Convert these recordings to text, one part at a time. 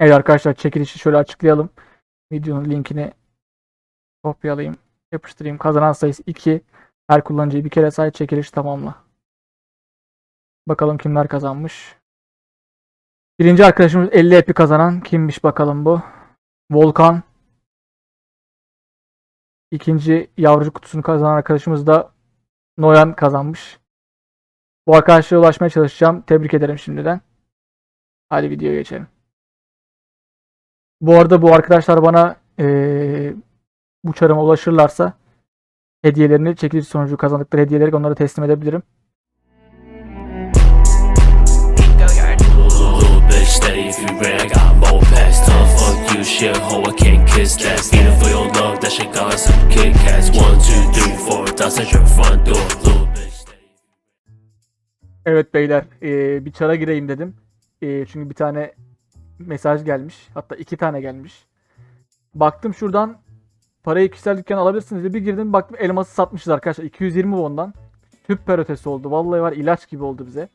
Evet arkadaşlar çekilişi şöyle açıklayalım. Videonun linkini kopyalayayım. Yapıştırayım. Kazanan sayısı 2. Her kullanıcıyı bir kere say çekiliş tamamla. Bakalım kimler kazanmış. Birinci arkadaşımız 50 epi kazanan kimmiş bakalım bu. Volkan. İkinci yavrucu kutusunu kazanan arkadaşımız da Noyan kazanmış. Bu arkadaşlara ulaşmaya çalışacağım. Tebrik ederim şimdiden. Hadi videoya geçelim. Bu arada bu arkadaşlar bana eee bu çarıma ulaşırlarsa hediyelerini çekiliş sonucu kazandıkları hediyeleri onlara teslim edebilirim. Evet beyler eee, bir çara gireyim dedim. Eee, çünkü bir tane mesaj gelmiş. Hatta iki tane gelmiş. Baktım şuradan parayı kişisel dükkan alabilirsiniz diye bir girdim baktım elması satmışız arkadaşlar 220 won'dan. Süper ötesi oldu. Vallahi var ilaç gibi oldu bize.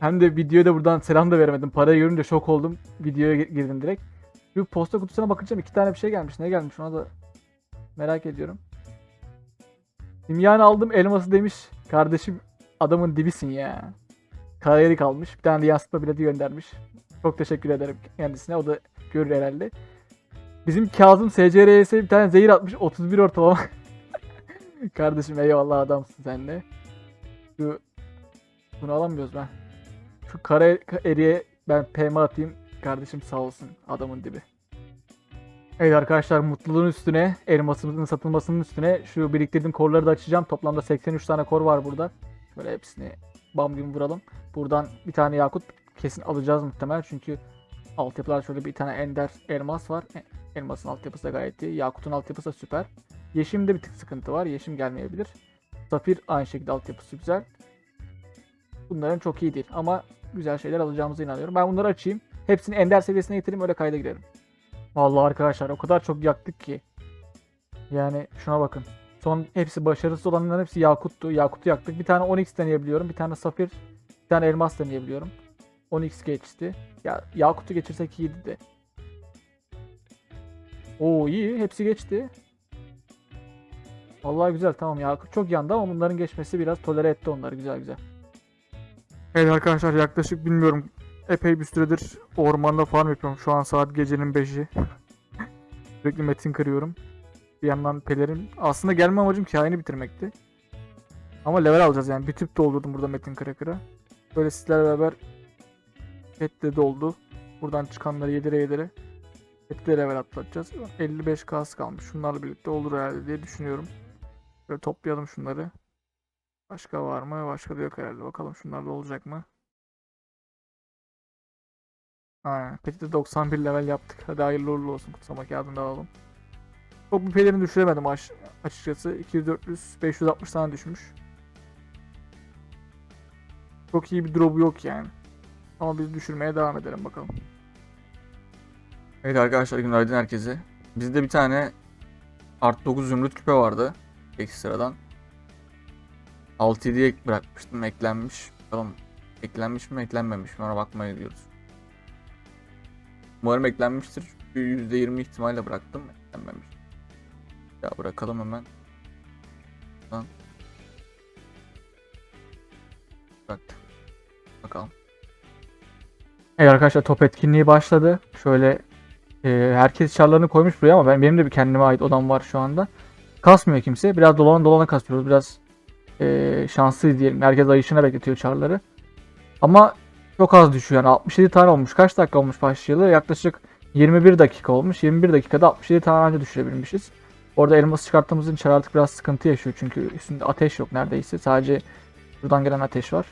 Hem de videoya da buradan selam da veremedim. Parayı görünce şok oldum. Videoya gi- girdim direkt. Bir posta kutusuna bakacağım. iki tane bir şey gelmiş. Ne gelmiş ona da merak ediyorum. Simyanı aldım elması demiş. Kardeşim adamın dibisin ya. Karayelik almış. Bir tane de yansıtma bileti göndermiş. Çok teşekkür ederim kendisine. O da görür herhalde. Bizim Kazım SCRS'e bir tane zehir atmış. 31 ortalama. Kardeşim eyvallah adamsın sen de. Şu bunu alamıyoruz ben. Şu kara eriye ben PM atayım. Kardeşim sağ olsun. Adamın dibi. Evet arkadaşlar mutluluğun üstüne elmasımızın satılmasının üstüne şu biriktirdiğim korları da açacağım. Toplamda 83 tane kor var burada. Böyle hepsini bam gibi vuralım. Buradan bir tane yakut kesin alacağız muhtemelen çünkü altyapılar şöyle bir tane ender elmas var. E, Elmasın altyapısı da gayet iyi. Yakut'un altyapısı da süper. Yeşim'de bir tık sıkıntı var. Yeşim gelmeyebilir. Safir aynı şekilde altyapısı güzel. Bunların çok iyi değil ama güzel şeyler alacağımıza inanıyorum. Ben bunları açayım. Hepsini ender seviyesine getireyim öyle kayda girelim. Vallahi arkadaşlar o kadar çok yaktık ki. Yani şuna bakın. Son hepsi başarısız olanların hepsi Yakut'tu. Yakut'u yaktık. Bir tane Onyx deneyebiliyorum. Bir tane Safir. Bir tane Elmas deneyebiliyorum. Onyx geçti. Ya Yakut'u geçirsek iyiydi de. Oo iyi. Hepsi geçti. Vallahi güzel tamam Yakut çok yandı ama bunların geçmesi biraz tolere etti onları güzel güzel. Evet arkadaşlar yaklaşık bilmiyorum epey bir süredir ormanda farm yapıyorum. Şu an saat gecenin 5'i. Sürekli metin kırıyorum. Bir yandan pelerin. Aslında gelme amacım kaini bitirmekti. Ama level alacağız yani. Bir tüp doldurdum burada metin kıra kıra. Böyle sizlerle beraber pet de doldu. Buradan çıkanları yedire yedire. Pet de level atlatacağız. 55 kas kalmış. Şunlarla birlikte olur herhalde diye düşünüyorum. Böyle toplayalım şunları. Başka var mı? Başka da yok herhalde. Bakalım şunlarla olacak mı? Pet'i de 91 level yaptık. Hadi hayırlı uğurlu olsun. Kutsama kağıdını da alalım. Çok bir pelerini düşüremedim açıkçası. 200, 400, 560 tane düşmüş. Çok iyi bir drop'u yok yani. Ama biz düşürmeye devam edelim bakalım. Evet arkadaşlar günaydın herkese. Bizde bir tane Art 9 zümrüt küpe vardı. Ekstradan. 6-7'ye bırakmıştım eklenmiş. Bakalım eklenmiş mi eklenmemiş mi ona bakmaya gidiyoruz. Umarım eklenmiştir. Çünkü %20 ihtimalle bıraktım. Eklenmemiş. Ya bırakalım hemen. Lan. Bıraktık. Bakalım. Evet arkadaşlar top etkinliği başladı. Şöyle e, herkes çarlarını koymuş buraya ama ben benim de bir kendime ait odam var şu anda. Kasmıyor kimse. Biraz dolana dolana kasıyoruz. Biraz e, şanslıyız diyelim. Herkes ayışına bekletiyor çarları. Ama çok az düşüyor. Yani 67 tane olmuş. Kaç dakika olmuş başlayalı? Yaklaşık 21 dakika olmuş. 21 dakikada 67 tane anca düşürebilmişiz. Orada elması çıkarttığımız için çar artık biraz sıkıntı yaşıyor. Çünkü üstünde ateş yok neredeyse. Sadece buradan gelen ateş var.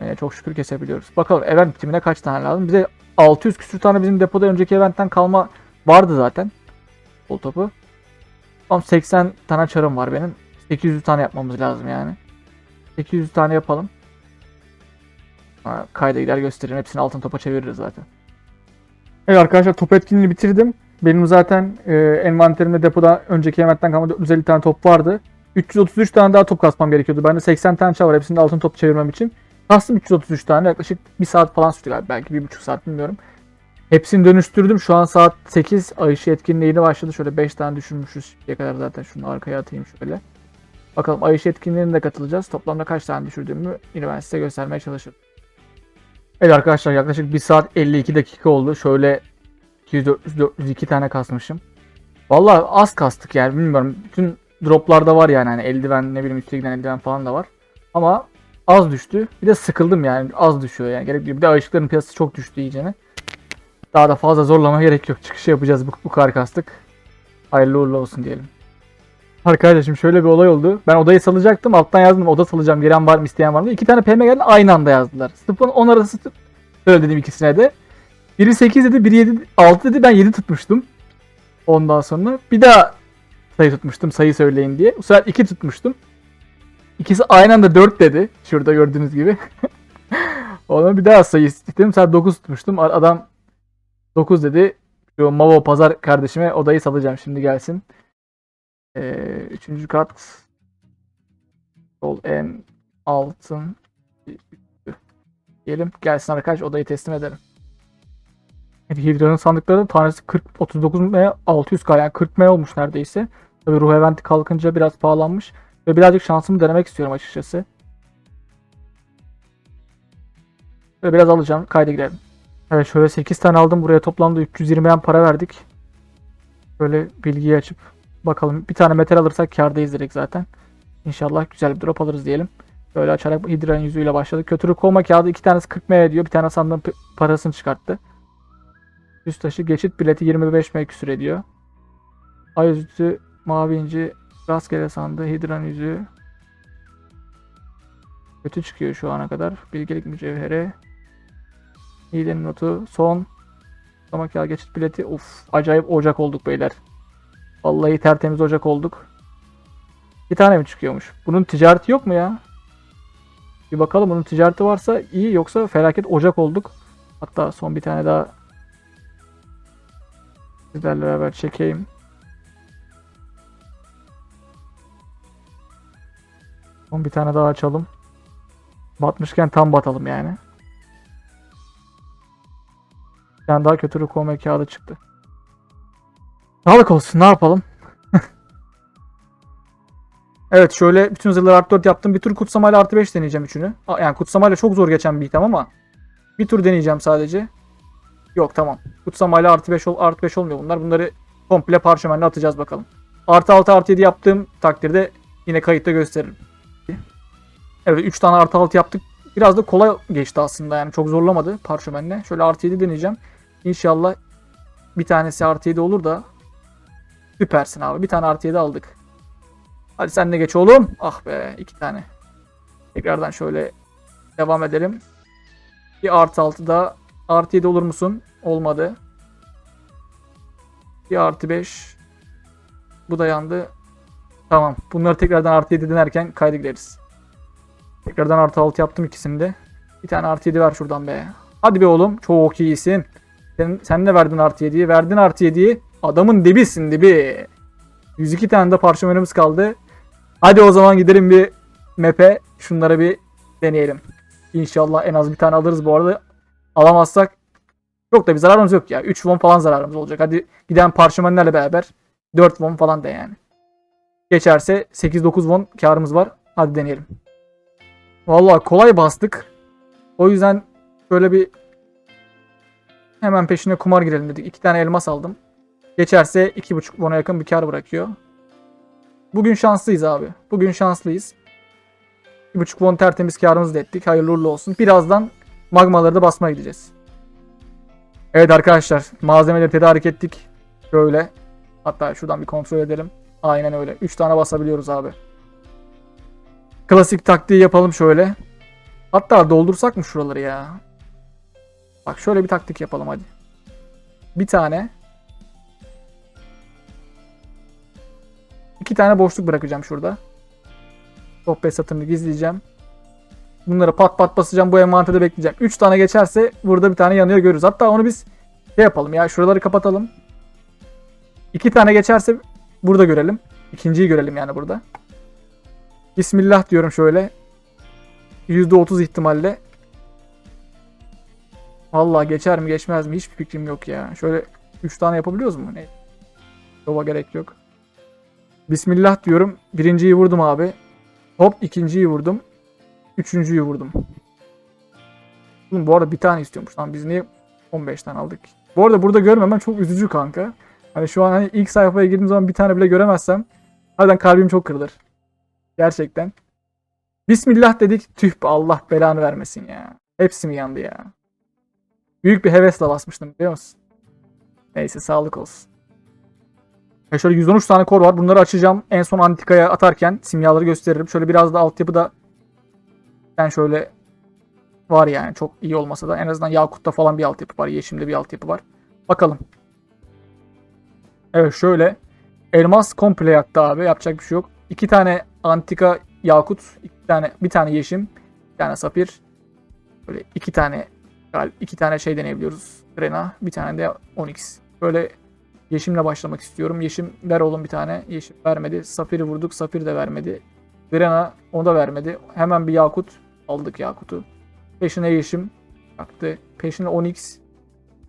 Ee, çok şükür kesebiliyoruz. Bakalım event bitimine kaç tane lazım? Bize 600 küsür tane bizim depoda önceki eventten kalma vardı zaten. Bol topu. Tam 80 tane çarım var benim. 800 tane yapmamız lazım yani. 800 tane yapalım. Ha, kayda gider gösteririm. Hepsini altın topa çeviririz zaten. Evet arkadaşlar top etkinliğini bitirdim. Benim zaten e, envanterimde depoda önceki eventten kalma 450 tane top vardı. 333 tane daha top kasmam gerekiyordu. Bende 80 tane çağ var. Hepsinde altın top çevirmem için. Kastım 333 tane. Yaklaşık 1 saat falan sürdü galiba. Belki 1,5 saat bilmiyorum. Hepsini dönüştürdüm. Şu an saat 8. Ay ışığı etkinliği yeni başladı. Şöyle 5 tane düşürmüşüz. Şimdiye kadar zaten şunu arkaya atayım şöyle. Bakalım ay ışığı etkinliğine de katılacağız. Toplamda kaç tane düşürdüğümü yine ben size göstermeye çalışırım. Evet arkadaşlar yaklaşık 1 saat 52 dakika oldu. Şöyle 200 400 402 tane kasmışım. Vallahi az kastık yani bilmiyorum. Bütün droplarda var yani hani eldiven ne bileyim üstte giden eldiven falan da var. Ama az düştü. Bir de sıkıldım yani az düşüyor yani. Gerek. Bir de ışıkların piyasası çok düştü iyicene. Daha da fazla zorlama gerek yok. Çıkışı yapacağız bu, bu kadar kastık. Hayırlı uğurlu olsun diyelim. Arkadaşlar şimdi şöyle bir olay oldu. Ben odayı salacaktım. Alttan yazdım oda salacağım. Giren var mı isteyen var mı? İki tane PM geldi. Aynı anda yazdılar. Sıfır 10 arası tut- öyle dedim ikisine de. Biri 8 dedi, biri 7, 6 dedi. Ben 7 tutmuştum. Ondan sonra bir daha sayı tutmuştum. Sayı söyleyin diye. Bu sefer 2 tutmuştum. İkisi aynı anda 4 dedi. Şurada gördüğünüz gibi. Ona bir daha sayı istedim. Sefer 9 tutmuştum. Adam 9 dedi. Şu Mavo Pazar kardeşime odayı salacağım şimdi gelsin. Ee, üçüncü kat sol en altın diyelim. Gelsin arkadaş odayı teslim edelim. Evet, Hidra'nın sandıkları tanesi 40 39 M 600 K yani 40 M olmuş neredeyse. Tabii ruh eventi kalkınca biraz pahalanmış. Ve birazcık şansımı denemek istiyorum açıkçası. Ve biraz alacağım. Kayda girelim. Evet şöyle 8 tane aldım. Buraya toplamda 320 M para verdik. Böyle bilgiyi açıp bakalım. Bir tane metal alırsak kârdayız direkt zaten. İnşallah güzel bir drop alırız diyelim. Böyle açarak Hidra'nın yüzüyle başladık. Kötülük kovma kağıdı iki tanesi 40 M ediyor. Bir tane sandığın parasını çıkarttı. Üst taşı geçit bileti 25 M küsür ediyor. Ayüzü mavi inci rastgele sandığı Hidra'nın yüzüğü. Kötü çıkıyor şu ana kadar. Bilgelik mücevheri. Hilenin notu. Son. Damak yağı geçit bileti. Uf acayip ocak olduk beyler. Vallahi tertemiz ocak olduk. Bir tane mi çıkıyormuş? Bunun ticareti yok mu ya? Bir bakalım bunun ticareti varsa iyi yoksa felaket ocak olduk. Hatta son bir tane daha sizlerle beraber çekeyim. Son bir tane daha açalım. Batmışken tam batalım yani. Bir tane daha kötü rukome kağıdı çıktı. Sağlık olsun ne yapalım. evet şöyle bütün zırhları artı 4 yaptım. Bir tur kutsamayla artı 5 deneyeceğim üçünü. Yani kutsamayla çok zor geçen bir item ama. Bir tur deneyeceğim sadece. Yok tamam. Kutsamayla artı 5 ol artı 5 olmuyor bunlar. Bunları komple parşömenle atacağız bakalım. Artı 6 artı 7 yaptığım takdirde yine kayıtta gösteririm. Evet 3 tane artı 6 yaptık. Biraz da kolay geçti aslında yani çok zorlamadı parşömenle. Şöyle artı 7 deneyeceğim. İnşallah bir tanesi artı 7 olur da süpersin abi. Bir tane artı 7 aldık. Hadi sen de geç oğlum. Ah be iki tane. Tekrardan şöyle devam edelim. Bir artı 6 da artı 7 olur musun? Olmadı. Bir artı 5. Bu da yandı. Tamam. Bunları tekrardan artı 7 denerken kayda gireriz. Tekrardan artı 6 yaptım ikisini de. Bir tane artı 7 ver şuradan be. Hadi be oğlum. Çok iyisin. Sen, sen de verdin artı 7'yi. Verdin artı 7'yi. Adamın dibisin dibi. 102 tane de parşömenimiz kaldı. Hadi o zaman gidelim bir map'e. Şunlara bir deneyelim. İnşallah en az bir tane alırız bu arada. Alamazsak çok da bir zararımız yok ya. 3 won falan zararımız olacak. Hadi giden parşömenlerle beraber 4 won falan da yani. Geçerse 8-9 won karımız var. Hadi deneyelim. Vallahi kolay bastık. O yüzden böyle bir hemen peşine kumar girelim dedik. İki tane elmas aldım. Geçerse 2.5 won'a yakın bir kar bırakıyor. Bugün şanslıyız abi. Bugün şanslıyız. 2.5 won tertemiz karımızı da ettik. Hayırlı uğurlu olsun. Birazdan magmaları da basmaya gideceğiz. Evet arkadaşlar malzemeleri tedarik ettik. Şöyle. Hatta şuradan bir kontrol edelim. Aynen öyle. 3 tane basabiliyoruz abi. Klasik taktiği yapalım şöyle. Hatta doldursak mı şuraları ya? Bak şöyle bir taktik yapalım hadi. Bir tane. İki tane boşluk bırakacağım şurada. Sohbet satırını gizleyeceğim. Bunları pat pat basacağım. Bu envanterde bekleyeceğim. 3 tane geçerse burada bir tane yanıyor görürüz. Hatta onu biz şey yapalım ya. Şuraları kapatalım. 2 tane geçerse burada görelim. İkinciyi görelim yani burada. Bismillah diyorum şöyle. %30 ihtimalle. Vallahi geçer mi geçmez mi hiçbir fikrim yok ya. Şöyle 3 tane yapabiliyoruz mu? Ne? Yoba gerek yok. Bismillah diyorum. Birinciyi vurdum abi. Hop ikinciyi vurdum. Üçüncüyü vurdum. Oğlum bu arada bir tane istiyormuş. Lan biz niye 15 tane aldık? Bu arada burada görmemem çok üzücü kanka. Hani şu an hani ilk sayfaya girdiğim zaman bir tane bile göremezsem harbiden kalbim çok kırılır. Gerçekten. Bismillah dedik. Tüh be Allah belanı vermesin ya. Hepsi mi yandı ya? Büyük bir hevesle basmıştım biliyor musun? Neyse sağlık olsun. Ya şöyle 113 tane kor var. Bunları açacağım. En son antikaya atarken simyaları gösteririm. Şöyle biraz da altyapıda ben şöyle var yani çok iyi olmasa da en azından Yakut'ta falan bir altyapı var. Yeşim'de bir altyapı var. Bakalım. Evet şöyle. Elmas komple yaktı abi. Yapacak bir şey yok. İki tane antika Yakut, iki tane bir tane Yeşim, bir tane Safir. Böyle iki tane iki tane şey deneyebiliyoruz. Rena, bir tane de Onyx. Böyle Yeşim'le başlamak istiyorum. Yeşim ver oğlum bir tane. Yeşim vermedi. Safir'i vurduk. Safir de vermedi. Grena onu da vermedi. Hemen bir Yakut. Aldık Yakut'u. Peşine Yeşim. Yaktı. Peşine Onyx.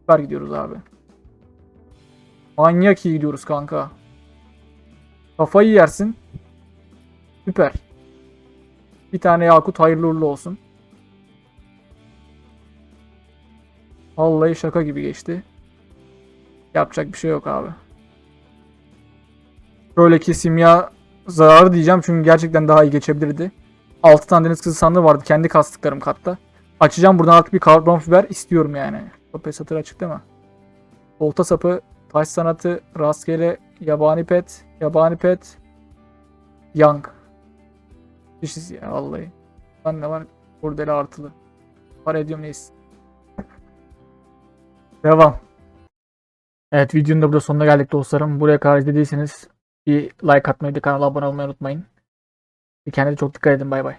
Süper gidiyoruz abi. Manyak iyi gidiyoruz kanka. Kafayı yersin. Süper. Bir tane Yakut hayırlı uğurlu olsun. Vallahi şaka gibi geçti. Yapacak bir şey yok abi. Şöyle ki simya zararı diyeceğim çünkü gerçekten daha iyi geçebilirdi. 6 tane deniz kızı sandığı vardı kendi kastıklarım katta. Açacağım buradan artık bir karbon fiber istiyorum yani. Kapı satır açık değil mi? Olta sapı, taş sanatı, rastgele, yabani pet, yabani pet, young. Dişiz ya vallahi. Lan ne var? Kurdele artılı. Para ediyorum neyse. Devam. Evet videonun da burada sonuna geldik dostlarım. Buraya kadar izlediyseniz bir like atmayı da kanala abone olmayı unutmayın. Kendinize çok dikkat edin bay bay.